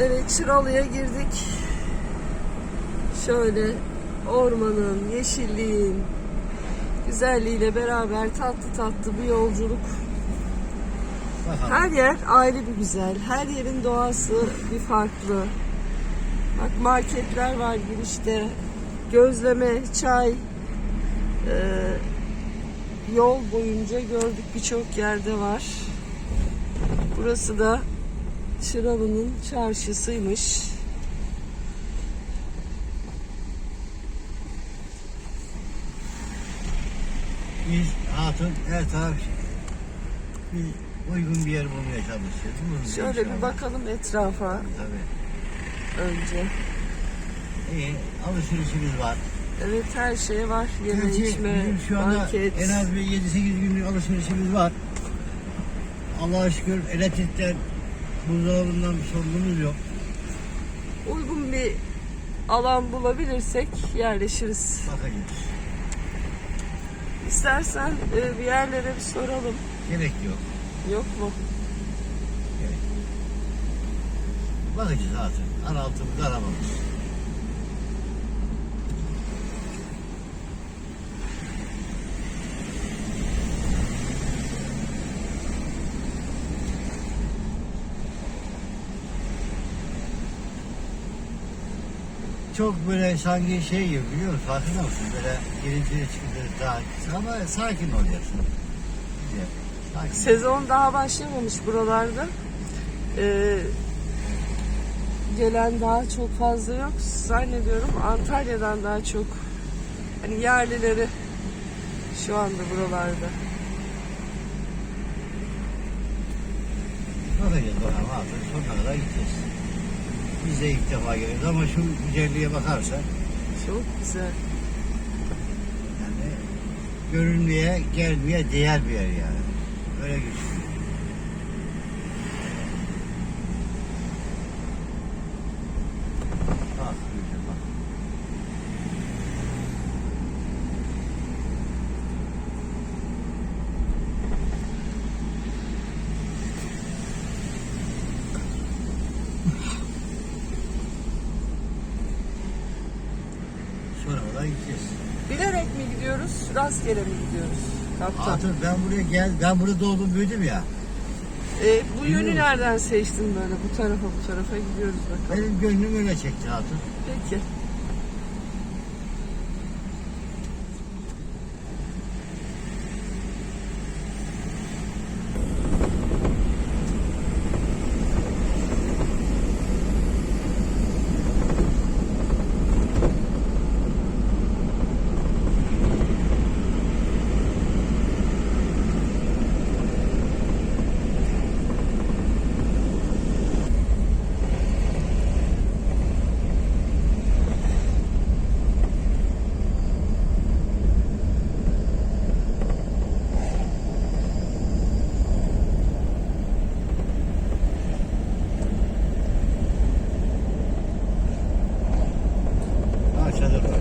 Evet Çıralı'ya girdik. Şöyle ormanın, yeşilliğin güzelliğiyle beraber tatlı tatlı bir yolculuk. Her yer ayrı bir güzel. Her yerin doğası bir farklı. Bak marketler var girişte. Gözleme, çay. Ee, yol boyunca gördük birçok yerde var. Burası da Çıralı'nın çarşısıymış. Biz hatun her taraf bir uygun bir yer bulmaya çalışıyoruz. Şöyle bir bakalım etrafa Tabii. önce. İyi. Alışverişimiz var. Evet her şey var. Yeme Gerçi içme, bizim şu anda market. en az bir 7-8 günlük alışverişimiz var. Allah'a şükür elektrikten buzdolabından bir sorunumuz yok. Uygun bir alan bulabilirsek yerleşiriz. Bakacağız. İstersen e, bir yerlere bir soralım. Gerek yok. Yok mu? Gerek. Bakacağız hatun. Araltımız arabamız. Çok böyle sanki şey gibi biliyor musun? Farkında mısın? Böyle girintili çıkıntılı daha ama sakin olacaksın. Güzel. Sakin. Sezon daha başlamamış buralarda. Ee, gelen daha çok fazla yok. Zannediyorum Antalya'dan daha çok hani yerlileri şu anda buralarda. Bakacağız bakalım abi. Sonuna kadar gideceğiz. Biz de ilk defa geliyoruz ama şu güzelliğe bakarsan Çok güzel. yani görünmeye, gelmeye değer bir yer yani. Öyle güçlü. Bak, güzel bak. Sonra kadar gideceğiz. Bilerek mi gidiyoruz, rastgele mi gidiyoruz? Kaptan. Hatun ben buraya gel, ben burada doğdum büyüdüm ya. Ee, bu yönü nereden seçtin böyle? Bu tarafa bu tarafa gidiyoruz bakalım. Benim gönlüm öyle çekti Hatun. Peki. Ha çadır var.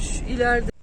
Şu ileride